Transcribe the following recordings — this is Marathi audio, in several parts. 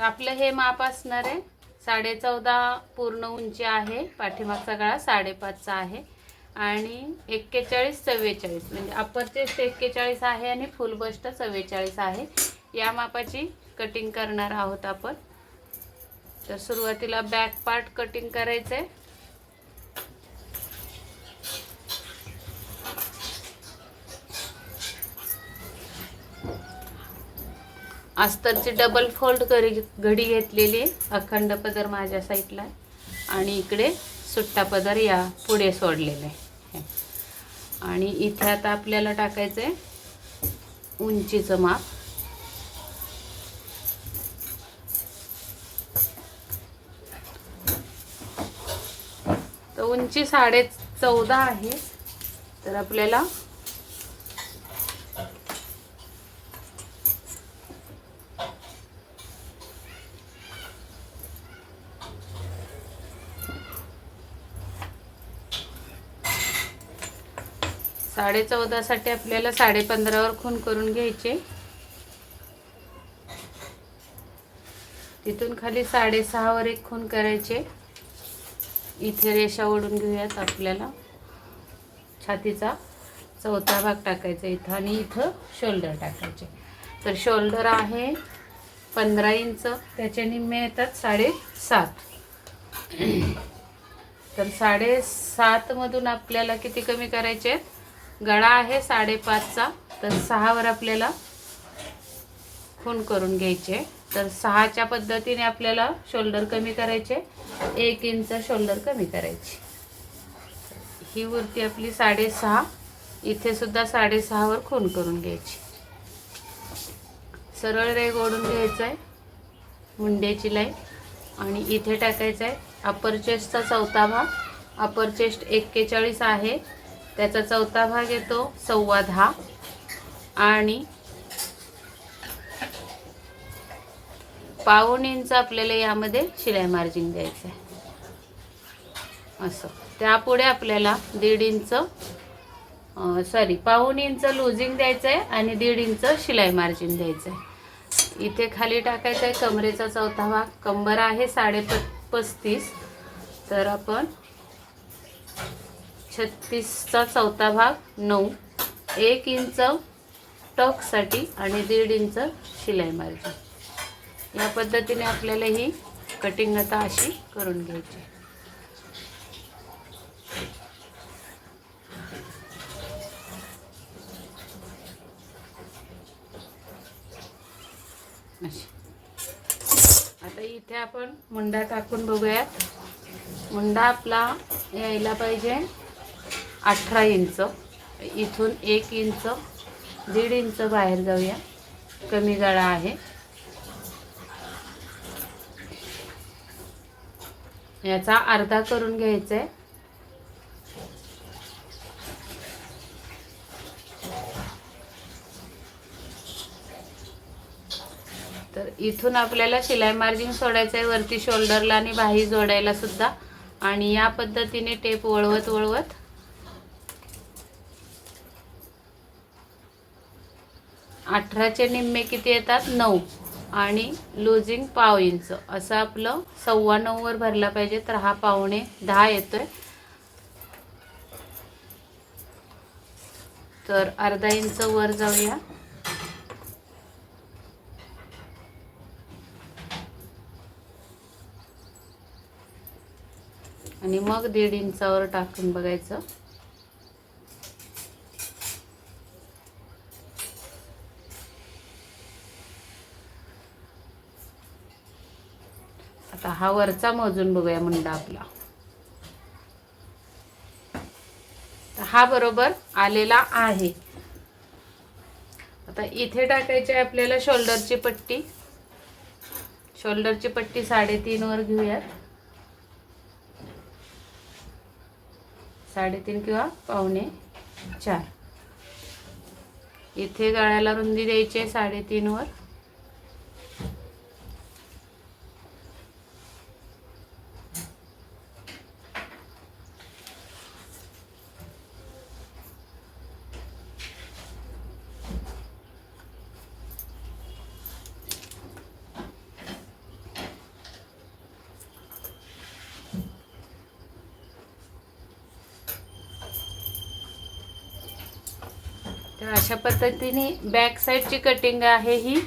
तर आपलं हे माप असणार आहे. साडे चौदा पूर्ण उंची आहे. पाठीमागचा गळा साडेपाचचा आहे. आणि एक्केचाळीस चव्वेचाळीस. म्हणजे अप्पर चेस्ट एक्केचाळीस आहे आणि फुल बस्ट चव्वेचाळीस आहे. या मापाची कटिंग करणार आहोत आपण. तर सुरुवातीला बॅक पार्ट कटिंग करायचं आहे अस्तरची डबल फोल्ड घडी घडी घेतलेली आहे. अखंड पदर माझ्या साईडला आणि इकडे सुट्टा पदर या पुढे सोडलेला आहे. आणि इथे आता आपल्याला टाकायचं आहे उंचीचं माप. तर उंची साडे चौदा आहे. तर आपल्याला साडे चौदासाठी आपल्याला साडे पंधरावर खून करून घ्यायचे. तिथून खाली साडेसहावर एक खून करायचे. इथे रेषा ओढून घेऊयात आपल्याला. छातीचा चौथा भाग टाकायचा इथं आणि इथं शोल्डर टाकायचे. तर शोल्डर आहे पंधरा इंच त्याच्या निम्मे येतात साडेसात. तर साडेसातमधून आपल्याला किती कमी करायचे आहेत? गळा आहे साडेपाचचा तर सहावर आपल्याला खून करून घ्यायचे. तर सहाच्या पद्धतीने आपल्याला शोल्डर कमी करायचे एक इंच शोल्डर कमी करायची. ही वरती आपली साडेसहा इथे सुद्धा साडेसहावर खून करून घ्यायची. सरळ रेग ओढून घ्यायचं आहे मुंड्याची लाईन आणि इथे टाकायचं आहे अपर चेस्टचा चौथा भाग. अपर चेस्ट एक्केचाळीस आहे त्याचा चौथा भाग येतो सव्वा दहा आणि पाऊण इंच आपल्याला यामध्ये शिलाई मार्जिन द्यायचं आहे. असं. त्यापुढे आपल्याला दीड इंच सॉरी पाऊण इंच लुझिंग द्यायचं आहे आणि दीड इंच शिलाई मार्जिन द्यायचं आहे. इथे खाली टाकायचं आहे कमरेचा चौथा भाग. कंबर आहे साडे प पस्तीस तर आपण छत्तीसचा चौथा भाग नऊ. एक इंच टॉकसाठी आणि दीड इंच शिलाई मार्जिन. या पद्धतीने आपल्याला ही कटिंग आता अशी करून घ्यायची. अशी. आता इथे आपण मुंडा टाकून बघूयात. मुंडा आपला यायला पाहिजे. अठरा इंच. इथून एक इंच दीड इंच बाहेर जाऊया. कमी गळा आहे. याचा अर्धा करून घ्यायचा आहे तर इथून आपल्याला शिलाई मार्जिन सोडायचं आहे वरती शोल्डरला आणि बाही जोडायला सुद्धा. आणि या पद्धतीने टेप वळवत वळवत अठराचे निम्मे किती येतात? नऊ. आणि लुझिंग पाव इंच. असं आपलं सव्वा नऊवर भरला पाहिजे तर हा पावणे दहा येतोय. तर अर्धा इंच वर जाऊया. आणि मग दीड इंचावर टाकून बघायचं. हा वरचा मोजून बघूया मुंडा आपला. हा बरोबर आलेला आहे. आता इथे टाकायची आहे आपल्याला शोल्डरची पट्टी. शोल्डरची पट्टी साडेतीन वर घेऊयात. साडेतीन किंवा पावणे चार. इथे गळ्याला रुंदी द्यायची आहे साडेतीनवर तर अशा पद्धतीने बॅक साईडची कटिंग आहे ही.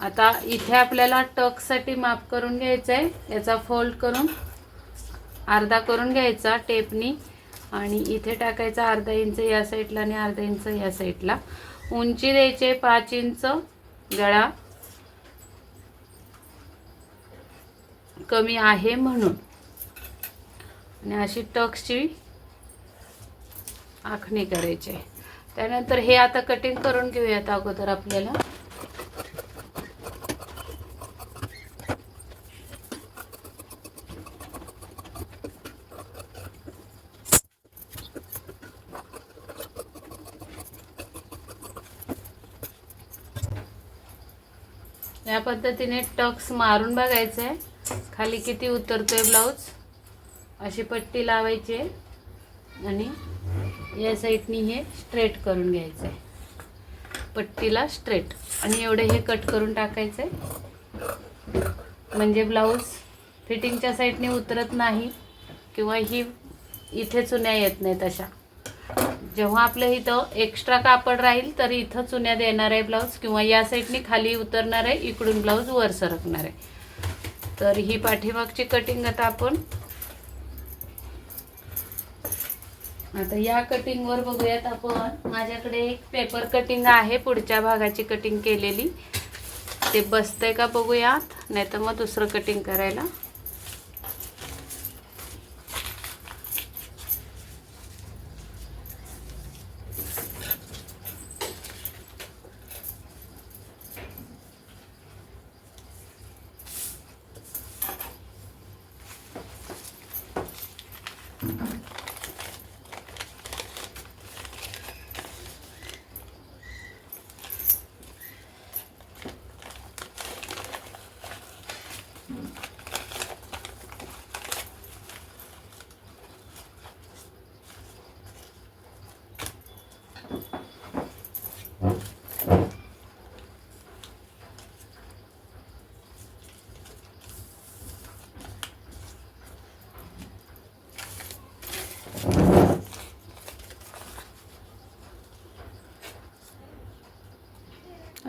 आता इथे आपल्याला टक्ससाठी माप करून घ्यायचं आहे याचा फोल्ड करून अर्धा करून घ्यायचा टेपनी आणि इथे टाकायचा अर्धा इंच या साईडला आणि अर्धा इंच या साईडला उंची द्यायचे पाच इंच गळा. कमी आहे म्हणून. आणि अशी टक्सची आखणी करायची आहे. त्यानंतर हे आता कटिंग करून घेऊयात अगोदर आपल्याला. या पद्धतीने टक्स मारून बघायचं आहे खाली किती उतरतोय ब्लाऊज अशी पट्टी लावायची आहे. आणि या साईडनी हे स्ट्रेट करून घ्यायचं आहे पट्टीला स्ट्रेट. आणि एवढे हे कट करून टाकायचं आहे म्हणजे ब्लाऊज फिटिंगच्या साईडने उतरत नाही किंवा ही इथे चुन्या येत नाहीत अशा. जेव्हा आपलं इथं एक्स्ट्रा कापड राहील तर इथं चुन्या देणार आहे ब्लाऊज किंवा या साईडने खाली उतरणार आहे इकडून ब्लाऊज वर सरकणार आहे. तर ही पाठीमागची कटिंग आता आपण आता या कटिंगवर बघूयात आपण. माझ्याकडे एक पेपर कटिंग आहे पुढच्या भागाची कटिंग केलेली. ते बसतंय का बघूयात नाही तर मग दुसरं कटिंग करायला.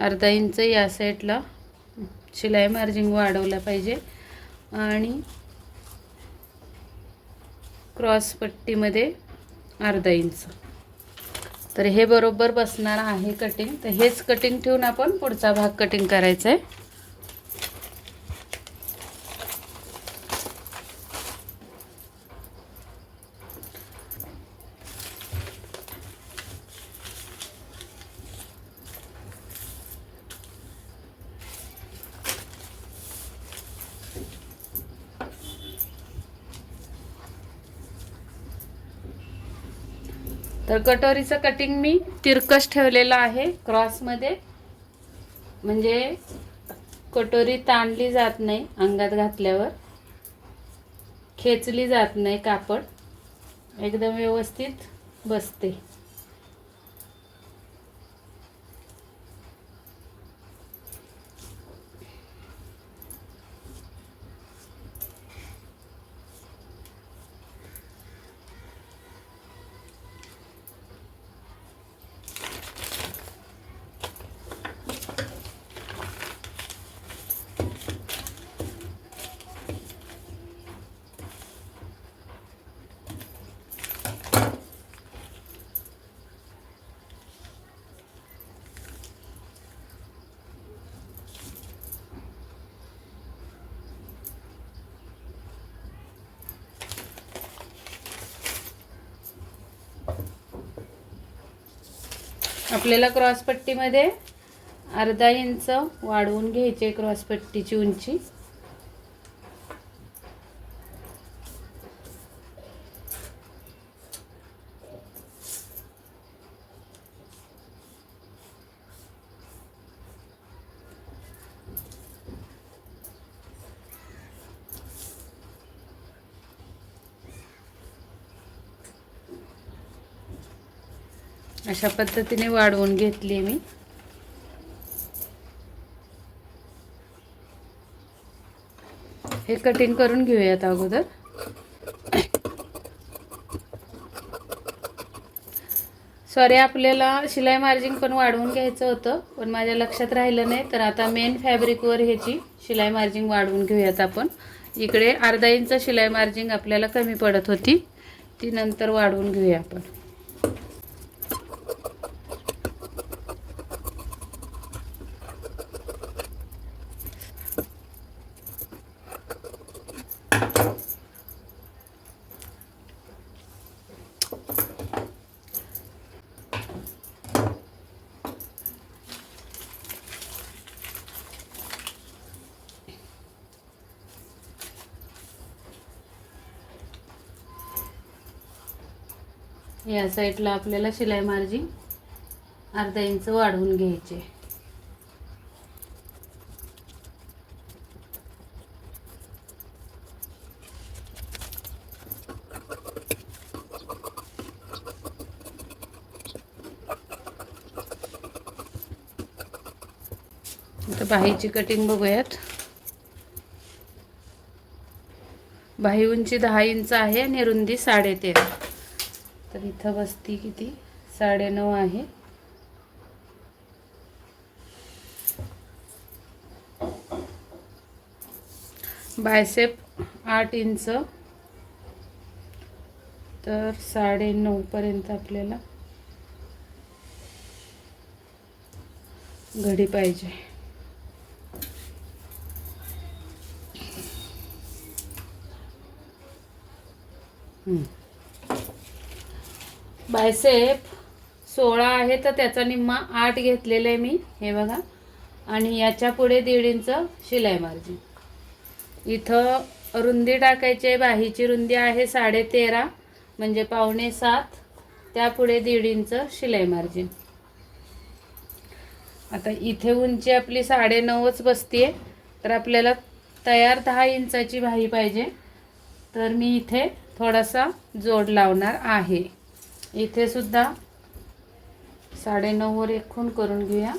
अर्धा इंच या साईडला शिलाई मार्जिंग वाढवला पाहिजे. आणि क्रॉस पट्टीमध्ये अर्धा इंच. तर हे बरोबर बसणार आहे कटिंग तर हेच कटिंग ठेवून आपण पुढचा भाग कटिंग करायचा आहे तर कटोरीचं कटिंग मी तिरकस ठेवलेलं आहे क्रॉसमध्ये म्हणजे कटोरी ताणली जात नाही अंगात घातल्यावर. खेचली जात नाही कापड. एकदम व्यवस्थित बसते. आपल्याला क्रॉसपट्टीमध्ये अर्धा इंच वाढवून घ्यायचे क्रॉसपट्टीची उंची. अशा पद्धतीने वाढवून घेतली मी. हे कटिंग करून घेऊयात अगोदर. सॉरी आपल्याला शिलाई मार्जिन पण वाढवून घ्यायचं होतं पण माझ्या लक्षात राहिलं नाही. तर आता मेन फॅब्रिकवर ह्याची शिलाई मार्जिन वाढवून घेऊयात आपण. इकडे अर्धा इंच शिलाई मार्जिन आपल्याला कमी पडत होती. ती नंतर वाढवून घेऊया आपण. या साईडला आपल्याला शिलाई मार्जिन अर्धा इंच वाढवून घ्यायचे. आता बाहीची कटिंग बघूयात. बाही उंची दहा इंच आहे आणि रुंदी साडेतेरा. तर इथं बसती किती? साडेनऊ आहे. बायसेप आठ इंच. तर साडे नऊपर्यंत आपल्याला घडी पाहिजे. हम्म. बायसेप सोळा आहे तर त्याचा निम्मा आठ घेतलेला आहे मी. हे बघा. आणि याच्यापुढे दीड इंच शिलाई मार्जिन इथं रुंदी टाकायची आहे बाहीची रुंदी आहे साडे तेरा म्हणजे पावणे सात. त्यापुढे दीड इंच शिलाई मार्जिन आता इथे उंची आपली साडे नऊच बसते तर आपल्याला तयार दहा इंचाची बाही पाहिजे. तर मी इथे थोडासा जोड लावणार आहे. इथे सुद्धा साडेनऊवर एक खूण करून घेऊया.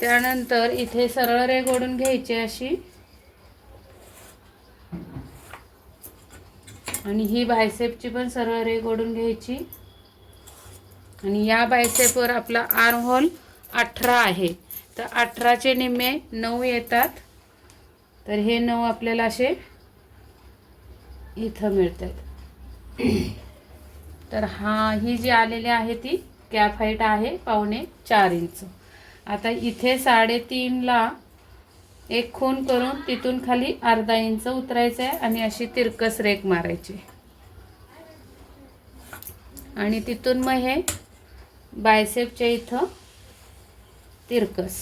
त्यानंतर इथे सरळ रेघ ओढून घ्यायची अशी. आणि ही बायसेपची पण सरळ रेघ ओढून घ्यायची. आणि या बायसेपवर आपला आर्म होल अठरा आहे. तर अठराचे निम्मे नऊ येतात. तर हे नऊ आपल्याला असे इथं मिळतात तर हा ही जी आलेली आहे ती कॅप हाईट आहे पावणे चार इंच. आता इथे साडेतीनला एक खून करून तिथून खाली अर्धा इंच उतरायचं आहे आणि अशी तिरकस रेक मारायची. आणि तिथून मग हे बायसेपच्या इथं तिरकस.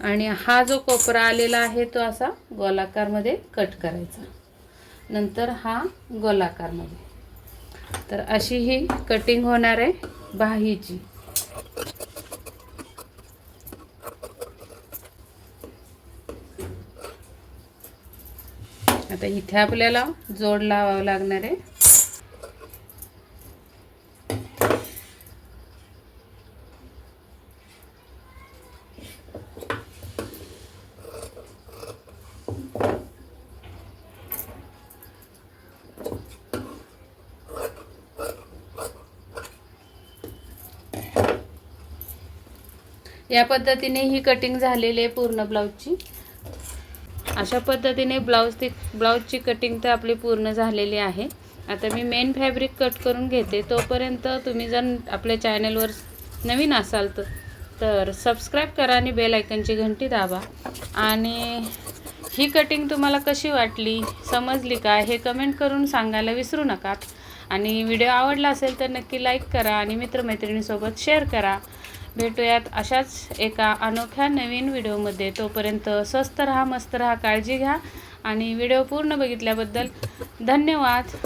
आणि हा जो कोपरा आलेला आहे तो असा गोलाकारमध्ये कट करायचा. नंतर हा गोलाकारमध्ये. तर अशी ही कटिंग होणार आहे बाहीची आता इथे आपल्याला जोड लावावं लागणार आहे. या पद्धतीने ही कटिंग झालेली आहे पूर्ण ब्लाऊजची अशा पद्धतीने ब्लाऊज ती ब्लाऊजची कटिंग तर आपली पूर्ण झालेली आहे. आता मी मेन फॅब्रिक कट करून घेते. तोपर्यंत तुम्ही जर आपल्या चॅनलवर नवीन असाल तर तर सबस्क्राईब करा आणि बेल आयकनची घंटी दाबा. आणि ही कटिंग तुम्हाला कशी वाटली समजली का हे कमेंट करून सांगायला विसरू नका. आणि व्हिडिओ आवडला असेल तर नक्की लाईक करा आणि मित्रमैत्रिणीसोबत शेअर करा. भेटूयात अशाच एका अनोख्या नवीन व्हिडिओमध्ये. तोपर्यंत स्वस्त राहा मस्त राहा काळजी घ्या आणि व्हिडिओ पूर्ण बघितल्याबद्दल धन्यवाद.